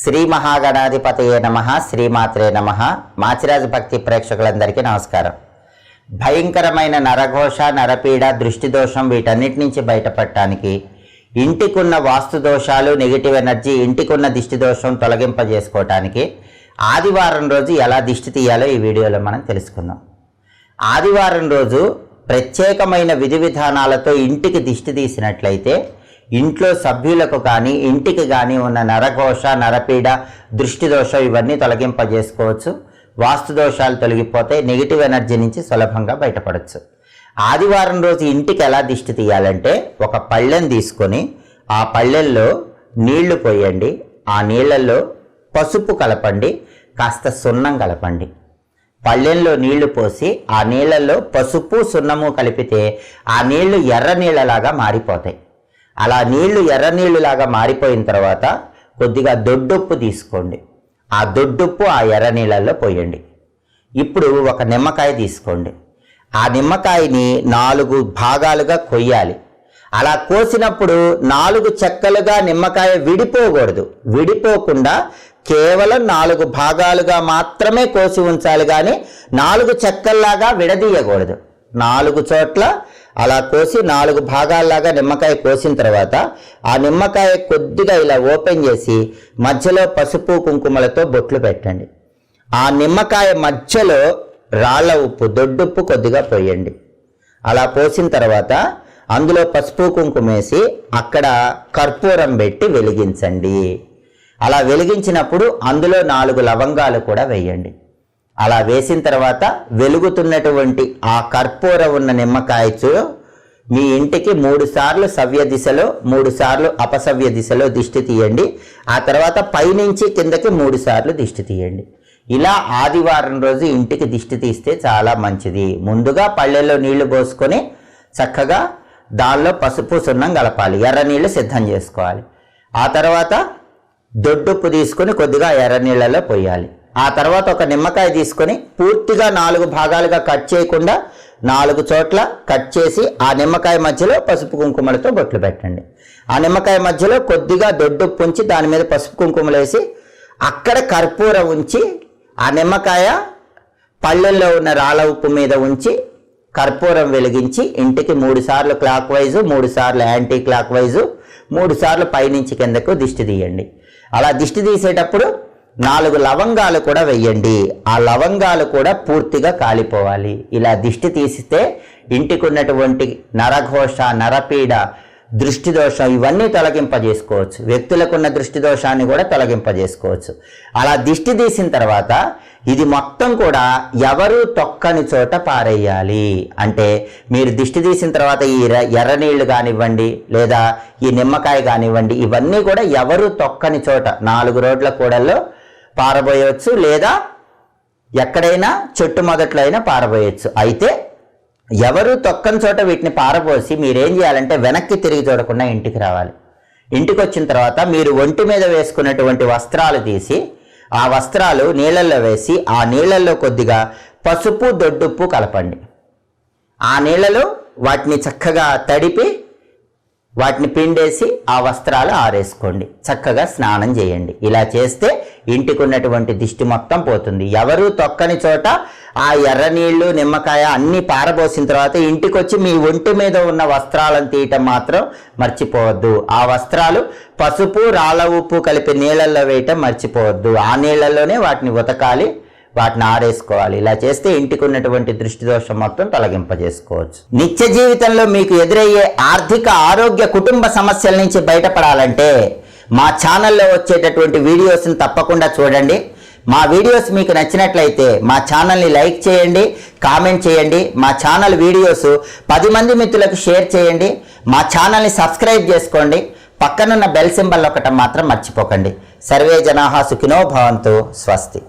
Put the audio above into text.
శ్రీ మహాగణాధిపతయే నమ శ్రీమాత్రే నమ. మాచిరాజు భక్తి ప్రేక్షకులందరికీ నమస్కారం. భయంకరమైన నరఘోష నరపీడ దృష్టి దోషం వీటన్నిటి నుంచి బయటపడటానికి ఇంటికున్న వాస్తు దోషాలు నెగిటివ్ ఎనర్జీ ఇంటికున్న దిష్టి దోషం తొలగింపజేసుకోవటానికి ఆదివారం రోజు ఎలా దిష్టి తీయాలో ఈ వీడియోలో మనం తెలుసుకుందాం. ఆదివారం రోజు ప్రత్యేకమైన విధి విధానాలతో ఇంటికి దిష్టి తీసినట్లయితే ఇంట్లో సభ్యులకు కానీ ఇంటికి కానీ ఉన్న నరఘోష నరపీడ దృష్టి దోషం ఇవన్నీ తొలగింపజేసుకోవచ్చు. వాస్తు దోషాలు తొలగిపోతే నెగిటివ్ ఎనర్జీ నుంచి సులభంగా బయటపడవచ్చు ఆదివారం రోజు ఇంటికి ఎలా దిష్టి తీయాలంటే ఒక పళ్ళెం తీసుకొని ఆ పళ్ళెల్లో నీళ్ళు పోయండి. ఆ నీళ్ళల్లో పసుపు కలపండి కాస్త సున్నం కలపండి. పళ్ళెంలో నీళ్ళు పోసి ఆ నీళ్ళల్లో పసుపు సున్నము కలిపితే ఆ నీళ్ళు ఎర్ర నీళ్ళలాగా మారిపోతాయి. అలా నీళ్ళు ఎర్ర నీళ్ళులాగా మారిపోయిన తర్వాత కొద్దిగా దొడ్డుప్పు తీసుకోండి. ఆ దొడ్డుప్పు ఆ ఎర్ర నీళ్ళల్లో పోయండి. ఇప్పుడు ఒక నిమ్మకాయ తీసుకోండి. ఆ నిమ్మకాయని నాలుగు భాగాలుగా కొయ్యాలి. అలా కోసినప్పుడు నాలుగు చెక్కలుగా నిమ్మకాయ విడిపోకూడదు. విడిపోకుండా కేవలం నాలుగు భాగాలుగా మాత్రమే కోసి ఉంచాలి కానీ నాలుగు చెక్కల్లాగా విడదీయకూడదు. నాలుగు చోట్ల అలా కోసి నాలుగు భాగాల్లాగా నిమ్మకాయ కోసిన తర్వాత ఆ నిమ్మకాయ కొద్దిగా ఇలా ఓపెన్ చేసి మధ్యలో పసుపు కుంకుమలతో బొట్లు పెట్టండి. ఆ నిమ్మకాయ మధ్యలో రాళ్ళ ఉప్పు దొడ్డుప్పు కొద్దిగా పోయండి. అలా పోసిన తర్వాత అందులో పసుపు కుంకుమ వేసి అక్కడ కర్పూరం పెట్టి వెలిగించండి. అలా వెలిగించినప్పుడు అందులో నాలుగు లవంగాలు కూడా వేయండి. అలా వేసిన తర్వాత వెలుగుతున్నటువంటి ఆ కర్పూర ఉన్న నిమ్మకాయచు మీ ఇంటికి మూడు సార్లు సవ్య దిశలో మూడు సార్లు అపసవ్య దిశలో దిష్టి తీయండి. ఆ తర్వాత పైనుంచి కిందకి మూడు సార్లు దిష్టి తీయండి. ఇలా ఆదివారం రోజు ఇంటికి దిష్టి తీస్తే చాలా మంచిది. ముందుగా పళ్ళెల్లో నీళ్ళు పోసుకొని చక్కగా దానిలో పసుపు సున్నం కలపాలి. ఎర్ర నీళ్ళు సిద్ధం చేసుకోవాలి. ఆ తర్వాత దొడ్డుప్పు తీసుకొని కొద్దిగా ఎర్ర నీళ్ళలో పోయాలి. ఆ తర్వాత ఒక నిమ్మకాయ తీసుకొని పూర్తిగా నాలుగు భాగాలుగా కట్ చేయకుండా నాలుగు చోట్ల కట్ చేసి ఆ నిమ్మకాయ మధ్యలో పసుపు కుంకుమలతో బొట్లు పెట్టండి. ఆ నిమ్మకాయ మధ్యలో కొద్దిగా దొడ్డుప్పు ఉంచి దాని మీద పసుపు కుంకుమలు వేసి అక్కడ కర్పూరం ఉంచి ఆ నిమ్మకాయ పళ్ళెల్లో ఉన్న రాళ్ళ ఉప్పు మీద ఉంచి కర్పూరం వెలిగించి ఇంటికి మూడు సార్లు క్లాక్ వైజు మూడు సార్లు యాంటీ క్లాక్ వైజు మూడు సార్లు పైనుంచి కిందకు దిష్టి తీయండి. అలా దిష్టి తీసేటప్పుడు నాలుగు లవంగాలు కూడా వెయ్యండి ఆ లవంగాలు కూడా పూర్తిగా కాలిపోవాలి. ఇలా దిష్టి తీసిస్తే ఇంటికి ఉన్నటువంటి నరఘోష నరపీడ దృష్టి దోషం ఇవన్నీ తొలగింపజేసుకోవచ్చు. వ్యక్తులకున్న దృష్టి దోషాన్ని కూడా తొలగింపజేసుకోవచ్చు. అలా దిష్టి తీసిన తర్వాత ఇది మొత్తం కూడా ఎవరు తొక్కని చోట పారేయాలి? అంటే మీరు దిష్టి తీసిన తర్వాత ఈ ఎర్ర- ఎర్ర నీళ్ళు కానివ్వండి లేదా ఈ నిమ్మకాయ కానివ్వండి ఇవన్నీ కూడా ఎవరు తొక్కని చోట నాలుగు రోడ్ల కూడల్లో పారబోయవచ్చు లేదా ఎక్కడైనా చెట్టు మొదట్లో అయినా పారబోయచ్చు. అయితే ఎవరు తొక్కని చోట వీటిని పారబోసి మీరేం చేయాలంటే వెనక్కి తిరిగి చూడకుండా ఇంటికి రావాలి. ఇంటికి వచ్చిన తర్వాత మీరు ఒంటి మీద వేసుకున్నటువంటి వస్త్రాలు తీసి ఆ వస్త్రాలు నీళ్ళల్లో వేసి ఆ నీళ్ళల్లో కొద్దిగా పసుపు దొడ్డుప్పు కలపండి. ఆ నీళ్ళలో వాటిని చక్కగా తడిపి వాటిని పిండేసి ఆ వస్త్రాలు ఆరేసుకోండి. చక్కగా స్నానం చేయండి. ఇలా చేస్తే ఇంటికి ఉన్నటువంటి దిష్టి మొత్తం పోతుంది. ఎవరు తొక్కని చోట ఆ ఎర్ర నీళ్ళు నిమ్మకాయ అన్నీ పారబోసిన తర్వాత ఇంటికి వచ్చి మీ ఒంటి మీద ఉన్న వస్త్రాలను తీయటం మాత్రం మర్చిపోవద్దు. ఆ వస్త్రాలు పసుపు రాళ్ళ ఉప్పు కలిపి నీళ్ళల్లో వేయటం మర్చిపోవద్దు. ఆ నీళ్ళల్లోనే వాటిని ఉతకాలి. వాటిని ఆరేసుకోవాలి. ఇలా చేస్తే ఇంటికి ఉన్నటువంటి దృష్టి దోషం మొత్తం తొలగింపజేసుకోవచ్చు. నిత్య జీవితంలో మీకు ఎదురయ్యే ఆర్థిక ఆరోగ్య కుటుంబ సమస్యల నుంచి బయటపడాలంటే మా ఛానల్లో వచ్చేటటువంటి వీడియోస్ని తప్పకుండా చూడండి. మా వీడియోస్ మీకు నచ్చినట్లయితే మా ఛానల్ని లైక్ చేయండి కామెంట్ చేయండి. మా ఛానల్ వీడియోస్ పది మంది మిత్రులకు షేర్ చేయండి. మా ఛానల్ని సబ్స్క్రైబ్ చేసుకోండి. పక్కనున్న బెల్ సింబల్ ఒకటం మాత్రం మర్చిపోకండి. సర్వే జనాహా సుఖినో భవంతు. స్వస్తి.